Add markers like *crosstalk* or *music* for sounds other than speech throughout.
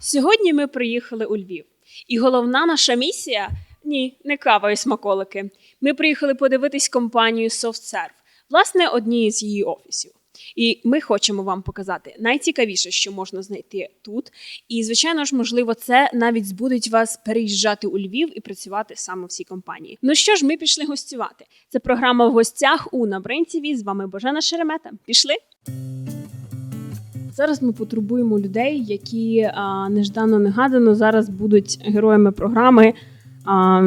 Сьогодні ми приїхали у Львів. І головна наша місія ні, не кава і смаколики. Ми приїхали подивитись компанію SoftServe, власне, однієї з її офісів. І ми хочемо вам показати найцікавіше, що можна знайти тут. І, звичайно ж, можливо, це навіть збудить вас переїжджати у Львів і працювати саме в цій компанії. Ну що ж, ми пішли гостювати. Це програма в гостях у Набрин ТВ. З вами Божена Шеремета. Пішли. Зараз ми потребуємо людей, які а, неждано негадано зараз будуть героями програми а,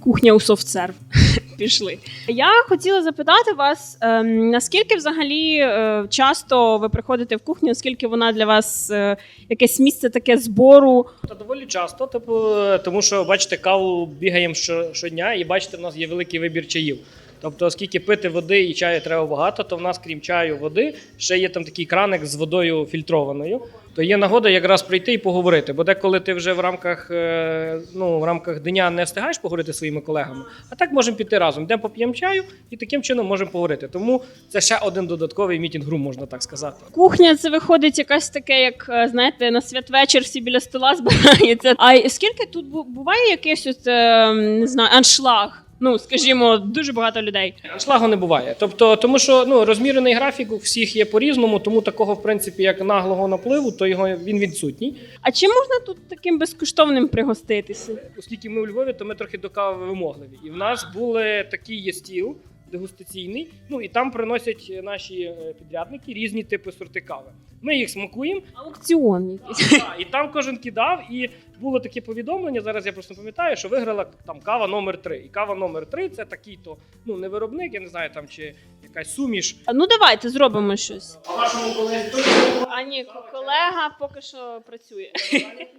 Кухня у софтсерв. *laughs* Пішли. Я хотіла запитати вас, ем, наскільки взагалі е, часто ви приходите в кухню, наскільки вона для вас е, якесь місце таке збору? Та доволі часто, типу, тому що бачите, каву бігаємо що, щодня, і бачите, в нас є великий вибір чаїв. Тобто, оскільки пити води і чаю треба багато, то в нас, крім чаю, води, ще є там такий краник з водою фільтрованою. То є нагода якраз прийти і поговорити. Бо деколи ти вже в рамках, е, ну, в рамках дня не встигаєш поговорити зі своїми колегами, а так можемо піти разом. Йдемо поп'ємо чаю і таким чином можемо поговорити. Тому це ще один додатковий мітінг-рум, можна так сказати. Кухня це виходить якась таке, як е, знаєте, на святвечір всі біля стола *laughs* збираються. А скільки тут буває якийсь от, е, не знаю, аншлаг? Ну, скажімо, дуже багато людей. Шлагу не буває. Тобто, тому що ну розмірений графік у всіх є по-різному, тому такого, в принципі, як наглого напливу, то його він відсутній. А чи можна тут таким безкоштовним пригоститися? Оскільки ми у Львові, то ми трохи до кави вимогливі. І в нас були такий є стіл дегустаційний. Ну і там приносять наші е, підрядники різні типи сорти кави. Ми їх смакуємо, Аукціон якийсь. а, і там кожен кидав. І було таке повідомлення. Зараз я просто пам'ятаю, що виграла там кава номер 3 І кава номер 3 це такий то ну не виробник, я не знаю там чи якась суміш. А, Ну давайте зробимо щось. А вашому колезі теж А ні, колега поки що працює. *laughs*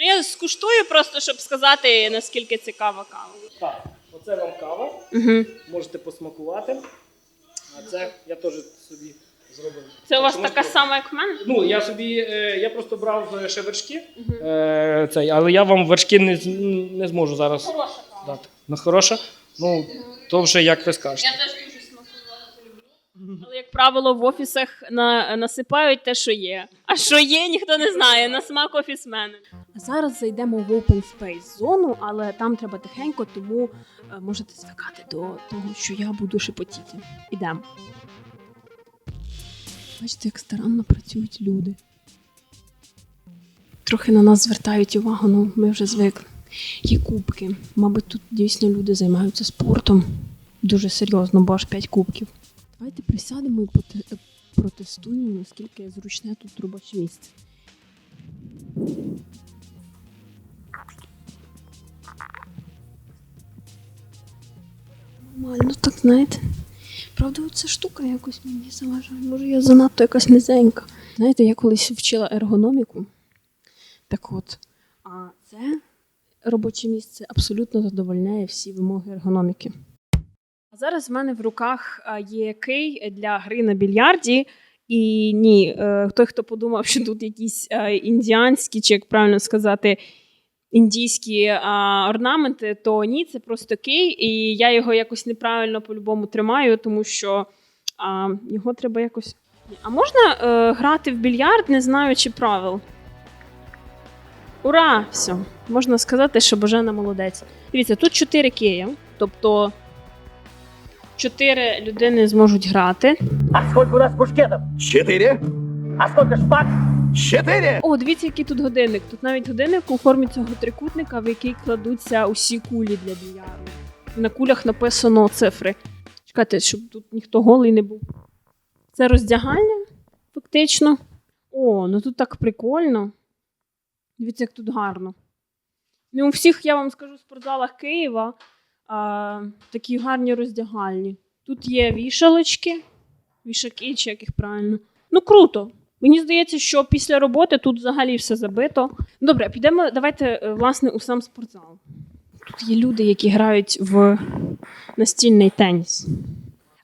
Ну я скуштую просто, щоб сказати, наскільки цікава кава. Так, оце вам кава, Угу. можете посмакувати. А це я теж собі зробив. Це у вас така сама, як в мене? Ну, я собі, е, я просто брав е, ще вершки, Угу. е, цей, але я вам вершки не, з- не зможу зараз Хороша кава. дати. Ну, хороша? Ну, то вже як ви скажете. Я теж дуже смакувати люблю. Але, як правило, в офісах на, насипають те, що є. А що є, ніхто не знає. На смак офісмени. Зараз зайдемо в open space зону, але там треба тихенько, тому е, можете звикати до того, що я буду шепотіти. Ідемо. Бачите, як старанно працюють люди. Трохи на нас звертають увагу, ну ми вже звикли. Є кубки. Мабуть, тут дійсно люди займаються спортом. Дуже серйозно, бо аж 5 кубків. Давайте присядемо і протестуємо, наскільки зручне тут робоче місце. Нормально, так знаєте. Правда, оця штука якось мені заважає. Може, я занадто якась низенька. Знаєте, я колись вчила ергономіку. Так от, а це робоче місце абсолютно задовольняє всі вимоги ергономіки. А зараз в мене в руках є кий для гри на більярді. І ні, е, той, хто подумав, що тут якісь е, індіанські, чи як правильно сказати, індійські а, орнаменти, то ні, це просто кий, і я його якось неправильно по-любому тримаю, тому що а, його треба якось. А можна е, грати в більярд, не знаючи правил? Ура! Все, можна сказати, що Божена молодець. Дивіться, тут чотири кия, тобто чотири людини зможуть грати. А сколько у нас мушкетов? Четыре. А сколько шпаг? Четыре. О, дивіться, який тут годинник. Тут навіть годинник у формі цього трикутника, в який кладуться усі кулі для біяру. На кулях написано цифри. Чекайте, щоб тут ніхто голий не був. Це роздягальня, фактично. О, ну тут так прикольно. Дивіться, як тут гарно. Не у всіх, я вам скажу, спортзалах Києва а, такі гарні роздягальні. Тут є вішалочки, вішаки, чи як їх правильно. Ну, круто. Мені здається, що після роботи тут взагалі все забито. Добре, підемо. Давайте е, власне у сам спортзал. Тут є люди, які грають в настільний теніс.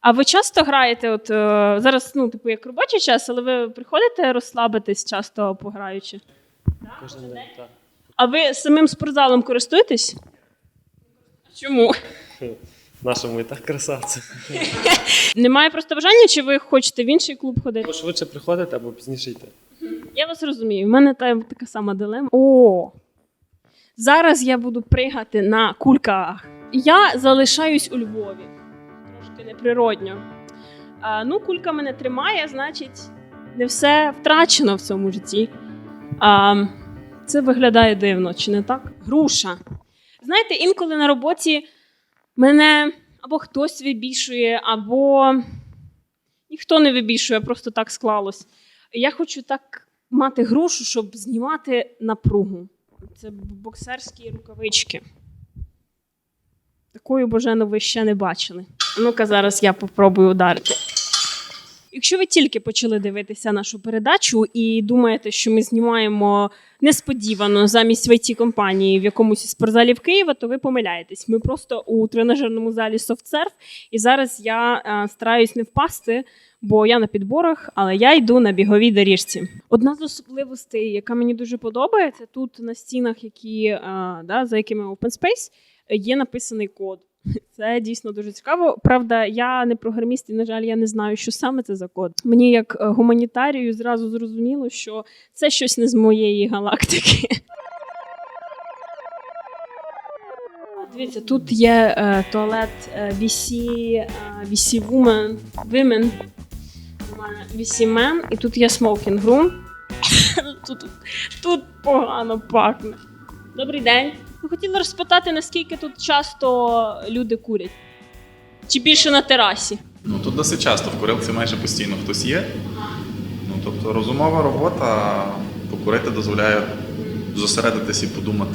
А ви часто граєте? От е, зараз, ну, типу, як робочий час, але ви приходите розслабитись часто пограючи? Кожен день, так. А ви самим спортзалом користуєтесь? Чому? Нашому і так красавці. *laughs* Немає просто бажання, чи ви хочете в інший клуб ходити? Або швидше приходити, або пізніше йти. Я вас розумію. У мене та, така сама дилема. О! Зараз я буду пригати на кульках. Я залишаюсь у Львові. Трошки неприродньо. А, ну, кулька мене тримає, значить, не все втрачено в цьому житті. А, це виглядає дивно, чи не так? Груша. Знаєте, інколи на роботі мене або хтось вибішує, або ніхто не вибішує, просто так склалось. Я хочу так мати грушу, щоб знімати напругу. Це боксерські рукавички. Такою божену ви ще не бачили. Ну-ка, зараз я попробую ударити. Якщо ви тільки почали дивитися нашу передачу і думаєте, що ми знімаємо несподівано замість it компанії в якомусь із спортзалів Києва, то ви помиляєтесь. Ми просто у тренажерному залі SoftServe, і зараз я е, стараюсь не впасти, бо я на підборах, але я йду на біговій доріжці. Одна з особливостей, яка мені дуже подобається, тут на стінах, які е, да, за якими Open Space, є написаний код. Це дійсно дуже цікаво. Правда, я не програміст, і, на жаль, я не знаю, що саме це за код. Мені, як е, гуманітарію, зразу зрозуміло, що це щось не з моєї галактики. *laughs* Дивіться, тут є е, туалет VC, е, VC Women, Women, VC Men, і тут є smoking *laughs* room. тут, тут погано пахне. Добрий день. Ми хотіли розпитати, наскільки тут часто люди курять. Чи більше на терасі? Ну тут досить часто в курилці майже постійно хтось є. Ну тобто розумова робота покурити дозволяє зосередитись і подумати.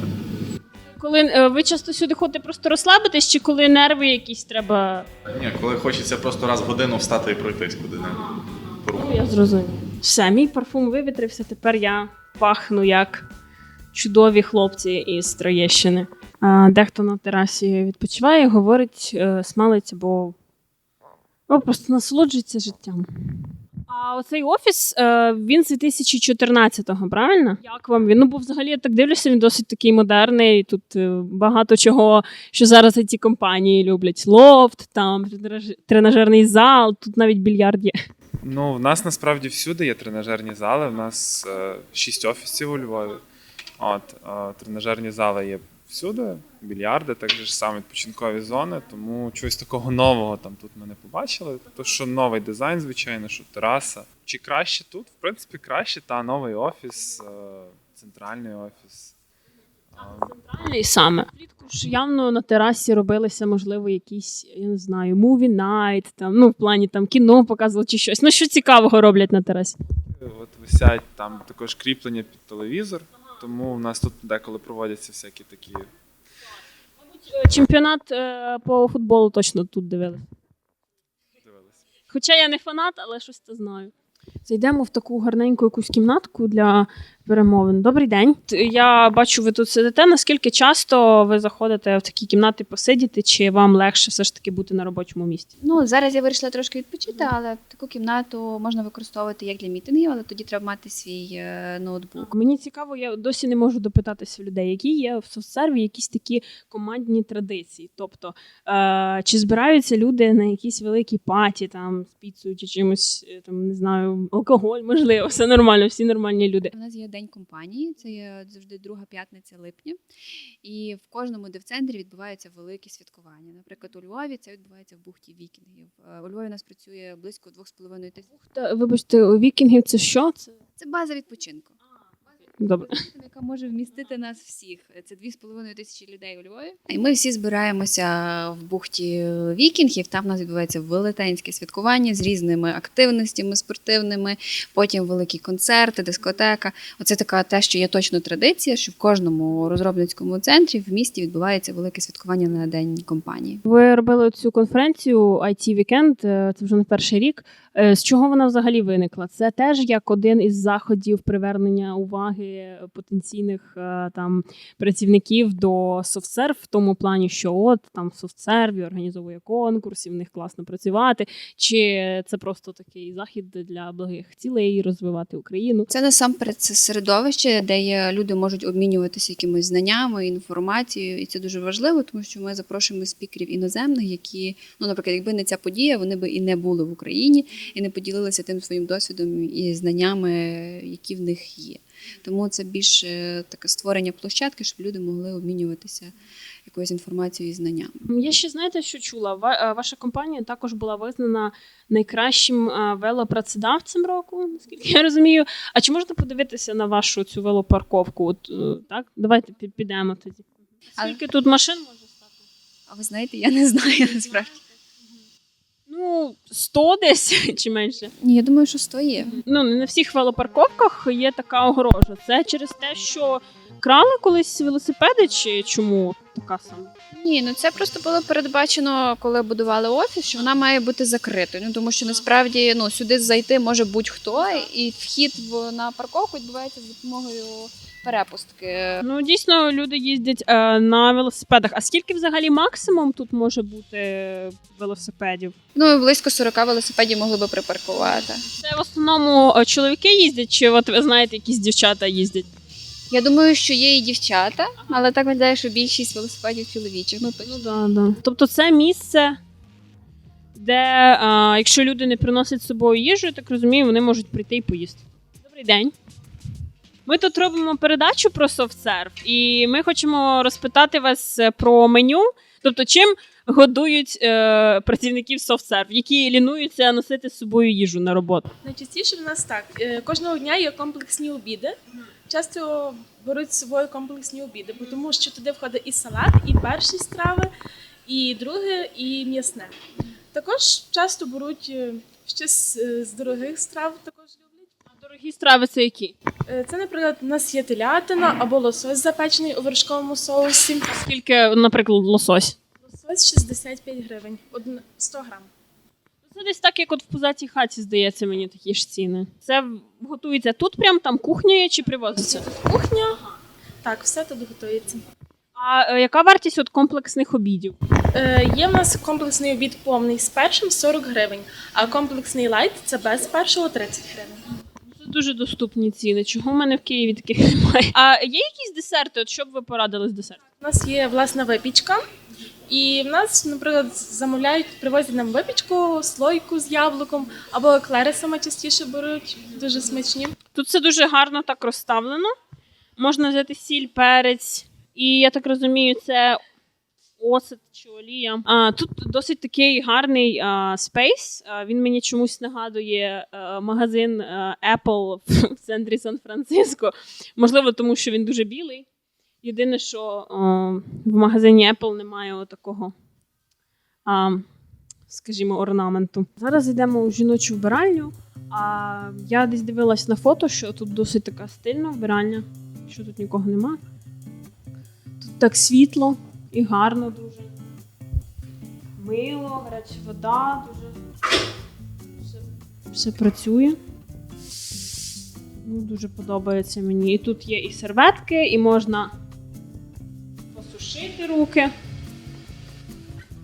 Коли е, ви часто сюди ходите просто розслабитись, чи коли нерви якісь треба. Ні, коли хочеться просто раз в годину встати і пройтись куди-небудь. Ну, я зрозумів. Все, мій парфум вивітрився, тепер я пахну як чудові хлопці із Троєщини. Дехто на терасі відпочиває, говорить, е, смалиться, бо ну, просто насолоджується життям. А оцей офіс е, він з 2014-го, правильно? Як вам він? Ну, бо взагалі я так дивлюся, він досить такий модерний. Тут е, багато чого, що зараз ці компанії люблять. Лофт, там тренаж- тренажерний зал, тут навіть більярд є. Ну, в нас насправді всюди є тренажерні зали. У нас шість офісів у Львові. От, е, тренажерні зали є всюди, більярди, так же ж саме відпочинкові зони. Тому чогось такого нового там тут ми не побачили. То, що новий дизайн, звичайно, що тераса. Чи краще тут? В принципі, краще, та новий офіс, е, центральний офіс. Центральний саме. Влітку ж явно на терасі робилися, можливо, якісь, я не знаю, movie night, там, ну, в плані там кіно показували чи щось. Ну, що цікавого роблять на терасі? От висять там також кріплення під телевізор. Тому в нас тут деколи проводяться всякі такі Е, Чемпіонат е, по футболу точно тут дивилися. дивилися. Хоча я не фанат, але щось це знаю. Зайдемо в таку гарненьку якусь кімнатку для перемовин. Добрий день. Я бачу, ви тут сидите. Наскільки часто ви заходите в такі кімнати посидіти, чи вам легше все ж таки бути на робочому місці? Ну, зараз я вирішила трошки відпочити, але таку кімнату можна використовувати як для мітингів, але тоді треба мати свій е, ноутбук. Мені цікаво, я досі не можу допитатися в людей, які є в соцсерві якісь такі командні традиції. Тобто, е, чи збираються люди на якісь великі паті там з піцею чи чимось, е, там не знаю, алкоголь, можливо, все нормально, всі нормальні люди. У нас є день компанії, це є завжди друга п'ятниця липня. І в кожному дев-центрі відбуваються великі святкування. Наприклад, у Львові це відбувається в бухті вікінгів. Е, У Львові у нас працює близько 2,5 тисяч. Бухта, вибачте, у вікінгів це що? Це база відпочинку. Добре. Яка може вмістити нас всіх. Це 2,5 тисячі людей у Львові. І ми всі збираємося в бухті вікінгів. Там у нас відбувається велетенське святкування з різними активностями спортивними, потім великі концерти, дискотека. Оце така те, що є точно традиція, що в кожному розробницькому центрі в місті відбувається велике святкування на день компанії. Ви робили цю конференцію IT Weekend, е, це вже не перший рік. Е, З чого вона взагалі виникла? Це теж як один із заходів привернення уваги потенційних е, там працівників до SoftServe в тому плані, що от там SoftServe організовує конкурс, і в них класно працювати, чи це просто такий захід для благих цілей розвивати Україну? Це насамперед це середовище, де є, люди можуть обмінюватися якимись знаннями, інформацією, і це дуже важливо, тому що ми запрошуємо спікерів іноземних, які, ну, наприклад, якби не ця подія, вони би і не були в Україні, і не поділилися тим своїм досвідом і знаннями, які в них є. Тому це більше таке створення площадки, щоб люди могли обмінюватися якоюсь інформацією і знаннями. Я ще знаєте, що чула? Е, Ваша компанія також була визнана найкращим е, велопрацедавцем року, наскільки я розумію. А чи можна подивитися на вашу цю велопарковку? От е, так, давайте пі- підемо тоді. Але- Скільки тут машин може стати? А ви знаєте, я не знаю насправді. Ну, 100 *laughs* десь чи менше. Ні, я думаю, що 100 є. Ну, не на всіх велопарковках є така огорожа. Це через те, що крали колись велосипеди, чи чому така сама? Ні, ну це просто було передбачено, коли будували офіс, що вона має бути закритою. Ну тому що насправді ну сюди зайти може будь-хто, і вхід в на парковку відбувається за допомогою перепустки. Ну, дійсно, люди їздять е, на велосипедах. А скільки взагалі максимум тут може бути велосипедів? Ну близько 40 велосипедів могли би припаркувати. Це в основному е, чоловіки їздять, чи от ви знаєте, якісь дівчата їздять? Я думаю, що є і дівчата, але так виглядає, що більшість велосипедів чоловічих. Ну. Ну да, да. Тобто це місце, де е, якщо люди не приносять з собою їжу, я так розумію, вони можуть прийти і поїсти. Добрий день. Ми тут робимо передачу про софтсерв, і ми хочемо розпитати вас е, про меню. Тобто, чим годують е, працівників софтсерв, які лінуються носити з собою їжу на роботу. Найчастіше в нас так. е, Кожного дня є комплексні обіди. Часто беруть з собою комплексні обіди, бо тому що туди входить і салат, і перші страви, і друге, і м'ясне. Також часто беруть е, щось е, з дорогих страв, також люблять. А дорогі страви це які? Е, Це, наприклад, у нас є телятина або лосось запечений у вершковому соусі. Скільки, наприклад, лосось? Лосось 65 гривень, одн- 100 грам. Це десь так, як от в позатій хаті, здається, мені такі ж ціни. Це готується тут, прям там кухня є чи привозиться? Кухня. Так, все тут готується. А е, яка вартість от комплексних обідів? Е, є в нас комплексний обід повний з першим 40 гривень, а комплексний лайт це без першого 30 гривень. Це дуже доступні ціни. Чого в мене в Києві таких *laughs* немає? А є якісь десерти? От що б ви порадили з десерту? У нас є власна випічка, і в нас, наприклад, замовляють, привозять нам випічку, слойку з яблуком або еклери саме частіше беруть, дуже смачні. Тут все дуже гарно так розставлено. Можна взяти сіль, перець, і я так розумію, це осет чи олія. А, тут досить такий гарний а, спейс. А, він мені чомусь нагадує а, магазин а, Apple *laughs* в центрі Сан-Франциско. Можливо, тому що він дуже білий. Єдине, що а, в магазині Apple немає такого, скажімо, орнаменту. Зараз йдемо у жіночу вбиральню. А я десь дивилась на фото, що тут досить така стильна вбиральня, що тут нікого нема. Тут так світло і гарно дуже. Мило, гаряча вода, дуже все, все працює. Ну, дуже подобається мені. І тут є і серветки, і можна посушити руки.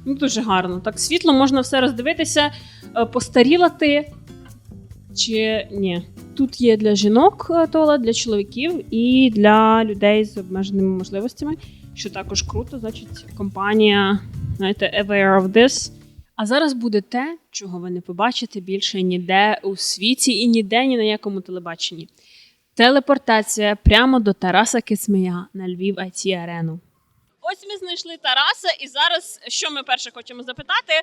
Ну, дуже гарно. Так світло, можна все роздивитися, е, постаріла ти чи ні. Тут є для жінок е, туалет, для чоловіків і для людей з обмеженими можливостями, що також круто. Значить, компанія, знаєте, aware of this. А зараз буде те, чого ви не побачите більше ніде у світі і ніде ні на якому телебаченні. Телепортація прямо до Тараса Кисмія на Львів IT арену. Ось ми знайшли Тараса, і зараз що ми перше хочемо запитати?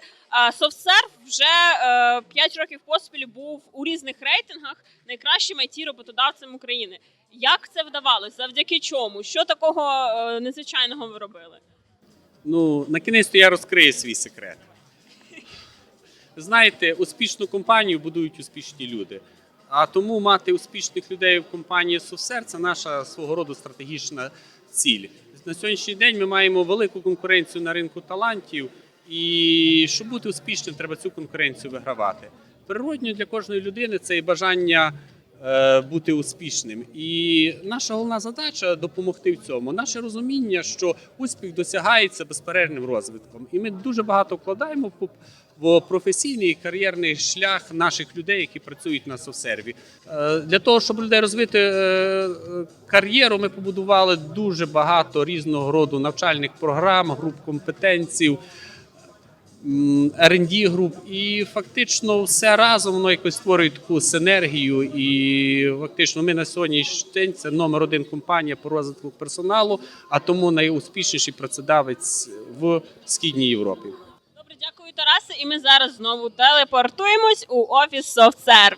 SoftServe вже е, 5 років поспіль був у різних рейтингах найкращим it роботодавцем України. Як це вдавалося? Завдяки чому? Що такого е, незвичайного ви робили? Ну, на кінець я розкрию свій секрет. Знаєте, успішну компанію будують успішні люди. А тому мати успішних людей в компанії «Совсер» – це наша свого роду стратегічна ціль. На сьогоднішній день ми маємо велику конкуренцію на ринку талантів, і щоб бути успішним, треба цю конкуренцію вигравати. Природньо для кожної людини це і бажання е, бути успішним. І наша головна задача допомогти в цьому. Наше розуміння, що успіх досягається безперервним розвитком, і ми дуже багато вкладаємо в в професійний і кар'єрний шлях наших людей, які працюють на софсерві. Е, Для того, щоб людей розвити е, е, кар'єру, ми побудували дуже багато різного роду навчальних програм, груп компетенцій, м, R&D груп, і фактично все разом воно якось створює таку синергію. І фактично ми на сьогоднішній день це номер один компанія по розвитку персоналу, а тому найуспішніший працедавець в східній Європі. Дякую, Тарасе. І ми зараз знову телепортуємось у офіс SoftServe.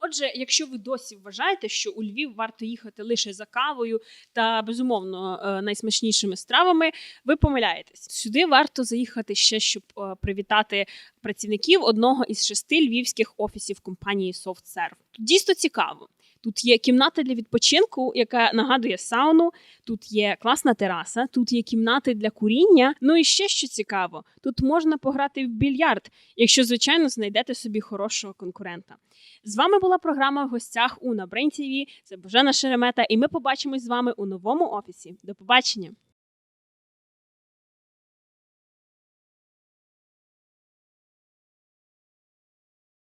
Отже, якщо ви досі вважаєте, що у Львів варто їхати лише за кавою та безумовно е, найсмачнішими стравами, ви помиляєтесь. Сюди варто заїхати ще, щоб е, привітати працівників одного із шести львівських офісів компанії SoftServe. Тут дійсно цікаво. Тут є кімната для відпочинку, яка нагадує сауну. Тут є класна тераса, тут є кімнати для куріння. Ну і ще що цікаво, тут можна пограти в більярд, якщо звичайно знайдете собі хорошого конкурента. З вами була програма в гостях у на ТВ. Це Божена Шеремета, і ми побачимось з вами у новому офісі. До побачення!